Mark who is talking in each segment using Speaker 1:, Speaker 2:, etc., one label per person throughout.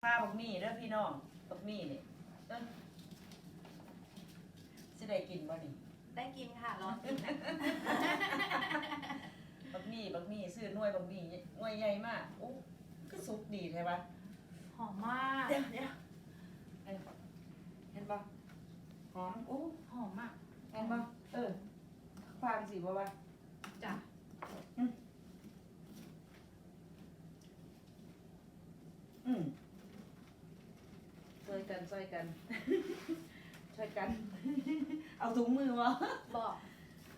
Speaker 1: พาบักมี่เด้อพี่น้องบักมี่นี่เอ้ยสิได้กินบ่นี่
Speaker 2: ได้กินค่ะรอกินนะ
Speaker 1: บักมี่บักมี่ซื้อหน่วยบักมี่หน่วยใหญ่มากโอ้ก็สุกดีใช่ปะ
Speaker 2: หอมมาก
Speaker 1: เดี๋ยวเดี๋ยวเอ้ยเห็นปะหอมโอ้
Speaker 2: หอมมาก
Speaker 1: เห็นปะเออฟางสิบ่วะ
Speaker 2: จ้ะ
Speaker 1: อืมช่วย กันช่วยกัน ช่วยกัน เอาถุงมือวะ
Speaker 2: บอก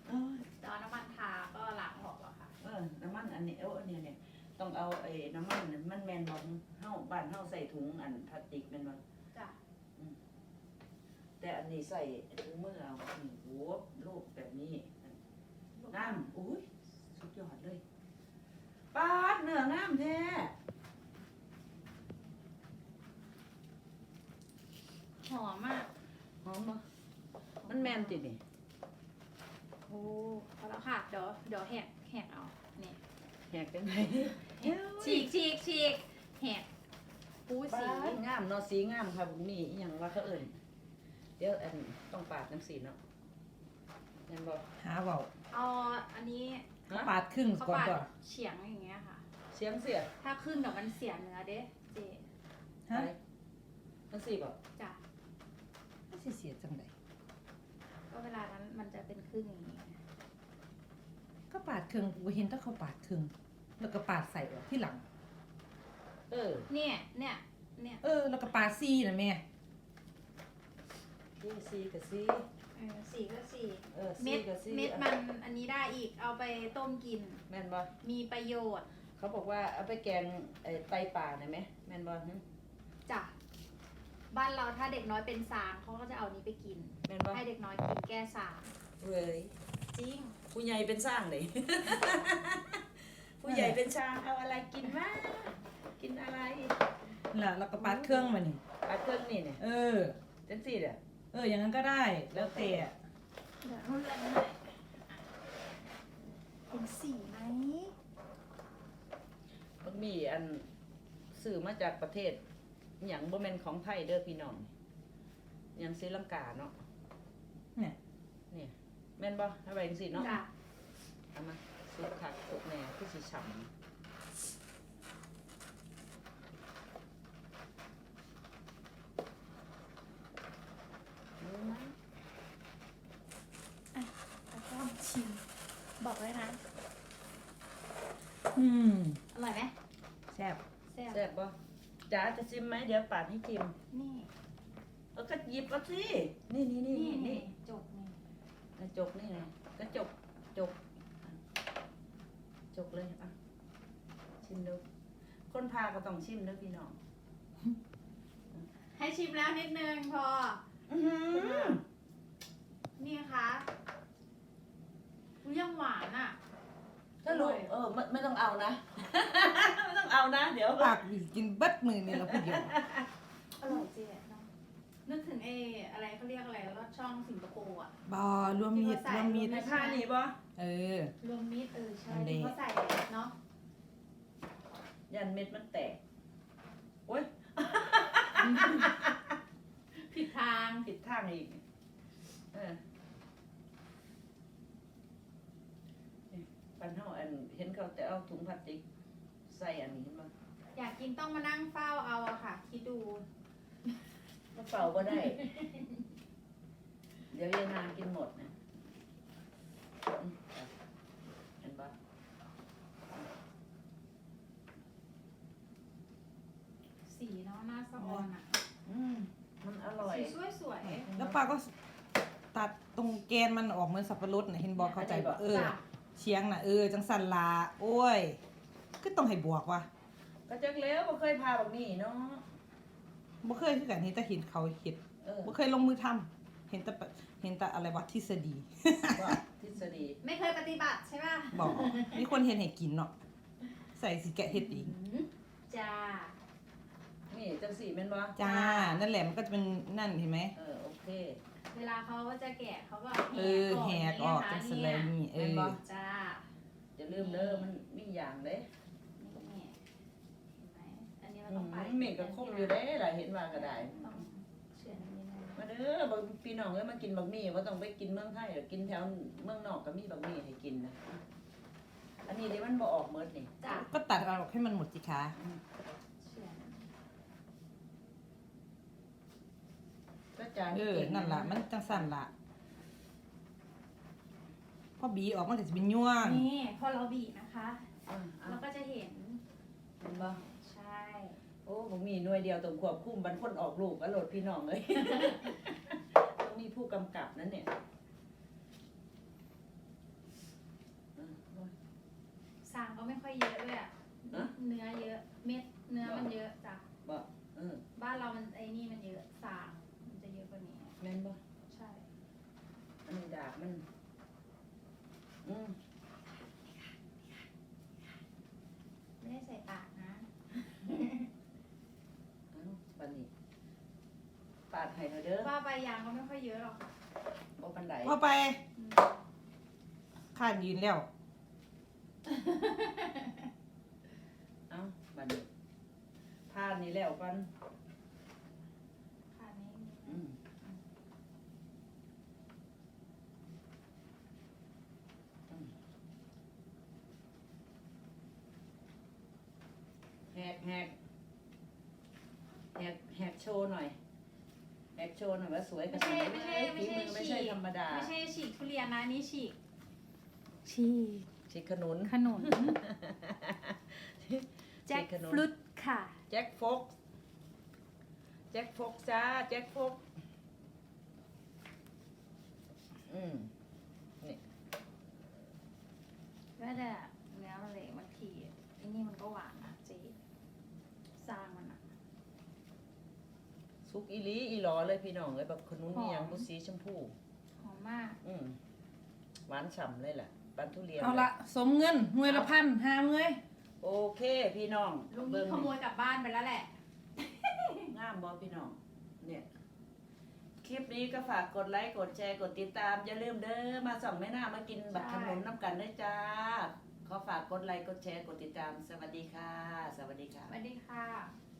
Speaker 1: เอ้ย
Speaker 2: ตอนน้ำมันทาก็ล้างออกแล้วค่ะ
Speaker 1: เออน้ำมันอันนี้เอออันนี้เนี่ยต้องเอาไอ้น้ำมันนั่นมันแมนบอเฮาบ้านเฮาใส่ถุงอันพลาสติกแมนบอ
Speaker 2: จ้ะ
Speaker 1: แต่อันนี้ใส่ถุงมือเอานี่โหรูปแบบนี้งามอุ้ยสุดยอดเลยปาดเนื้องามแท้
Speaker 2: หอมมาก
Speaker 1: หอมบ่ มันแมนตินี่
Speaker 2: โอ้พอแล้วค่ะ เดี๋ยวเดี๋ยวแหกแหกเอานี่
Speaker 1: แหกจังไง
Speaker 2: ฉีกฉีกฉีกแหกปู
Speaker 1: ปา
Speaker 2: สี
Speaker 1: ดงามเนาะสีงามค่ะบุมีอหย่างว่าเขาเอิ่นเดี๋ยวอันต้องปาดจังสีเนาะแม่นบ่
Speaker 3: หาเบา
Speaker 2: เอาอันนี้
Speaker 1: ฮะ
Speaker 3: ปาดครึ่ง
Speaker 2: เขา
Speaker 3: ก่อน
Speaker 2: ปาด
Speaker 3: ก่อน
Speaker 2: เฉียงอย่างเงี้ยค่ะ
Speaker 1: เสียงเสีย
Speaker 2: ถ้าครึ่งเดี๋ยวมันเสียเนื้อเด้เจ
Speaker 3: ฮะ
Speaker 1: ไปจังสีบ่
Speaker 2: จ้ะ
Speaker 3: ไม่ใช่เสียจังได
Speaker 2: ก็ เวลานั้นมันจะเป็นครึ่งอย่างนี้
Speaker 3: ก็ปาดครึ่งกูเห็นถ้าเขาปาดครึ่งแล้วก็ปาดใส่ออกที่หลัง
Speaker 1: เออ
Speaker 2: เนี่ยเนี่ยเนี่ย
Speaker 3: เออ แล้วก็ปาดซีนะแม่
Speaker 1: ที่สีกับสี
Speaker 2: เออสีก็สี
Speaker 1: เออสี
Speaker 2: เม็ด
Speaker 1: กับสี
Speaker 2: เม็ดมันอันนี้ได้อีกเอาไปต้มกิน
Speaker 1: แม่นบ่
Speaker 2: มีประโยชน์
Speaker 1: เขาบอกว่าเอาไปแกงไอ้ไตป่าได้ไหมแม่นบ่หึ
Speaker 2: จ้ะ บ้านเราถ้าเด็กน้อยเป็นสางเขาก็จะเอานี้ไปกิน
Speaker 1: แม่นบ่
Speaker 2: ให้เด็กน้อยกินแก้สาง
Speaker 1: เว้ย
Speaker 2: จริง
Speaker 1: ผู้ใหญ่เป็นสร้างเลย ผู้ใหญ่เป็นช้างเอาอะไรกินมากินอะไร
Speaker 3: ล่ะแล้วก็ปาดเครื่องมานี่
Speaker 1: ปลาเครื่องนี่เนี่ย
Speaker 3: เออ
Speaker 1: จังสีเด้อ
Speaker 3: เออ อย่างนั้นก็ได้ แล้วแต่
Speaker 2: เดี๋ยวรุ่นละหน่อยเป็นสีไหม
Speaker 1: มันมีอันสื่อมาจากประเทศ อหย่างบ่แม่นของไทยเด้อพี่น้องอหย่างศรีลังกาเนาะ
Speaker 3: เนี่ย
Speaker 1: เนี่ยแม่นบ่เอาไปจังซี่เนาะ
Speaker 2: จ้ะ
Speaker 1: เอามาสุกคักสุกแหน่คือสิฉ่ำอืม
Speaker 2: แล้วก็ชิม บอกเลยนะ
Speaker 3: อืม
Speaker 2: อร่อยไหม
Speaker 3: แซ่บ
Speaker 2: แซ่บ
Speaker 1: แซ่บบ่ จ๋าจะชิมไหมเดี๋ยวปาดให้ชิม
Speaker 2: นี่
Speaker 1: เออก็หยิบเอาสินี่นี่นี่
Speaker 2: นี่
Speaker 1: นี่
Speaker 2: นี่จบนี่
Speaker 1: กระจกนี่ไงกระจกจกจกเลยอะชิมดูคนพาก็ต้องชิมเด้อพี่น้อง
Speaker 2: ให้ชิมแล้วนิดนึงพอ
Speaker 1: อื้อหือ
Speaker 2: นี่ค่ะอุ๊ยยังหวานอะ
Speaker 1: ถ้ารู้
Speaker 2: อร่อย
Speaker 1: เออไม่ไม่ต้องเอานะ ไม่ต้องเอานะ เดี๋ยว
Speaker 3: ปากอีกกินเบัดมือนี่เราพูดเดียว
Speaker 2: อร่อยเจ๊เนาะนึกถึงเออะไรเขาเรียกอะไรแล้วช่องสิงคโปร์อะ
Speaker 3: บอรวมมีดรวมมีด
Speaker 1: ในผ้านี่บ่
Speaker 3: เออ
Speaker 2: รวมมิตรเออใช่
Speaker 3: อันนี้
Speaker 2: ที่เขาใส่เนาะ
Speaker 1: ยันเม็ดมันแตกโอ้ย
Speaker 2: ผิดทาง
Speaker 1: ผิดทางอีกเออนี่ปันเท่าอัน เห็น เขาจะเอาถุงพลาสติกใส่อันนี้เห็นบ่
Speaker 2: อยากกินต้องมานั่งเฝ้าเอาอะค่ะ คิดดู
Speaker 1: กระเป๋าก็ได้ เดี๋ยวยายนางกินหมดนะอืมเอาเห็นปะ
Speaker 2: สีเนาะหน้าสะออนอะ
Speaker 1: อืมมันอร่อย
Speaker 2: สีสวยสวย
Speaker 3: แล้วปาก็ตัดตรงแกนมันออกเหมือนสับปะรดน่ะเห็นบอกเข้าใจปะเออ
Speaker 2: จ้ะ
Speaker 3: เชียงน่ะเออจังสันลาโอ้ยก็ต้องให้บวกว่ะ
Speaker 1: ก็จักแล้วบ่เคยพาแบบนี้เนาะ
Speaker 3: บ่เคยคือกันเห็นแต่เห็นเขาเห็ด
Speaker 1: เออ
Speaker 3: บ่เคยลงมือทำเห็นแต่ปะเห็นแต่อะไรวะทฤษฎี
Speaker 1: ว่าทฤษฎี
Speaker 2: ไม่เคยปฏิบัติใช่ป่ะ
Speaker 3: บอกมีคนเห็นให้กินเนาะใส่สิแกะเห็ดเอง
Speaker 2: จ้า
Speaker 1: นี่จังสี่แม่นบ่
Speaker 3: จ้า นั่นแหละมันก็จะเป็นนั่นเห็นไหม
Speaker 1: เออโอเค
Speaker 2: เวลาเขาจะแกะเขาก็
Speaker 3: เออแหกออกเป็นสไลด์นี่เอ
Speaker 1: แม่นบ่
Speaker 3: อ
Speaker 2: จ้า
Speaker 1: อย่าลืมเด้อมันมีอย่างเด้
Speaker 2: นี่เห็นไหมอันนี้มันต้องไป
Speaker 1: เหม็นก็คมอยู่ได้ล่ะเห็นว่าก็ได้
Speaker 2: ต้องเชื่อในนี้นะ
Speaker 1: มาเด้อบักพี่น้องเอ้ยมากินบักหมี่ว่าต้องไปกินเมืองไทยหรอกกินแถวเมืองนอกก็มีบักหมี่ให้กินนะอันนี้เดี๋ยวมันบ่ออกเมิดนี่
Speaker 2: จ้ะ
Speaker 3: ก็ตัดเอาออกให้มันหมดสิคะ
Speaker 2: เชื่อ
Speaker 1: ก็ จาง
Speaker 3: เออนั่นล่ะ มันจังสั่นล่ะพอบีออกมันก็จะเป็นย่วง
Speaker 2: นี่พอเราบีบนะคะ
Speaker 1: อะอะ
Speaker 2: เราก็จะเห็น
Speaker 1: เห็นบ่
Speaker 2: ใช่
Speaker 1: โอ้บักหมี่หน่วยเดียวต้องควบคุมบรรพนออกลูกอรดพี่น้องเลย ต้องมีผู้กำกับนั่นเนี่ยอะโอ้ย
Speaker 2: สางก็ไม่ค่อยเยอะด้วยอะ
Speaker 1: ฮะ
Speaker 2: เนื้อเยอะเม็ดเนื้อมันเยอะจ้ะ
Speaker 1: บ่เออ
Speaker 2: บ้านเรามันไอ้นี่มันเยอะสางมันจะเยอะกว่านี้
Speaker 1: แม่นบ่
Speaker 2: ใช่
Speaker 1: อันนี้ดาบมัน อืม
Speaker 2: ไม่ได้ใส่ปากนะ
Speaker 1: เอ้าบัดนี้ปาดให้ เถอะเด้อ
Speaker 2: ว่าใบยางก็ไม่ค่อยเยอะหรอก
Speaker 1: บ่ปานใด
Speaker 3: พอไป
Speaker 2: อืม
Speaker 3: ข้านยืนแล้ว
Speaker 1: เอ้าบัดนี้ผ่านนี่แล้วกัน
Speaker 2: ค่ะนี่
Speaker 1: อืมอืมแหกแหกแหกแหกโชว์หน่อยแห กโชว์หน่อยว่าสวยข
Speaker 2: ไม่
Speaker 1: นาด
Speaker 2: ใช่
Speaker 1: ไหน
Speaker 2: ไม่ใช่ไม่ใช่
Speaker 1: ฝีมือไม่
Speaker 2: ฉี
Speaker 1: ใช่
Speaker 2: ก
Speaker 1: ธรรมดา
Speaker 2: ไม่ใช่ฉีกทุเรียนนะนี่ฉีกฉีก
Speaker 1: ชิขนุน
Speaker 2: ขนุนแจ็ค
Speaker 1: ขนุน
Speaker 2: ฟรุตค่ะ
Speaker 1: แจ็คฟกซ์แจ็คฟกซ์จ้า แจ็คฟกซ์อืม
Speaker 2: ว่าแต่เนื้อมันเละบางทีไอ้นี่มันก็หวานนะเจ๊สร้างมันอะ
Speaker 1: ซุกอีหลีอีหลอเลยพี่น้องเลยแบบขนุน
Speaker 2: หอม
Speaker 1: นี่ยังบุสีชมพู
Speaker 2: หอมมาก
Speaker 1: อืมหวานฉ่ำเลยแหละปันทุเรียน
Speaker 3: เอาละสมเงินหน่วยละพันห้าเมื่อย
Speaker 1: โอเค พี่น้อง
Speaker 2: ลุง
Speaker 1: เบิ่
Speaker 2: นี่
Speaker 1: ง
Speaker 2: ขโมยกลับบ้านไปแล้วแหละ
Speaker 1: งามบอพี่น้อง เนี่ย คลิปนี้ก็ฝากกดไลค์กดแชร์กดติดตาม อย่าลืมเด้อมาส่องแม่หน้ามากินบัตรขนมน้ำกันด้วยจ้า ขอฝากกดไลค์กดแชร์กดติดตาม สวัสดีค่ะ สวัสดีค่ะ
Speaker 2: สวัสดีค่ะ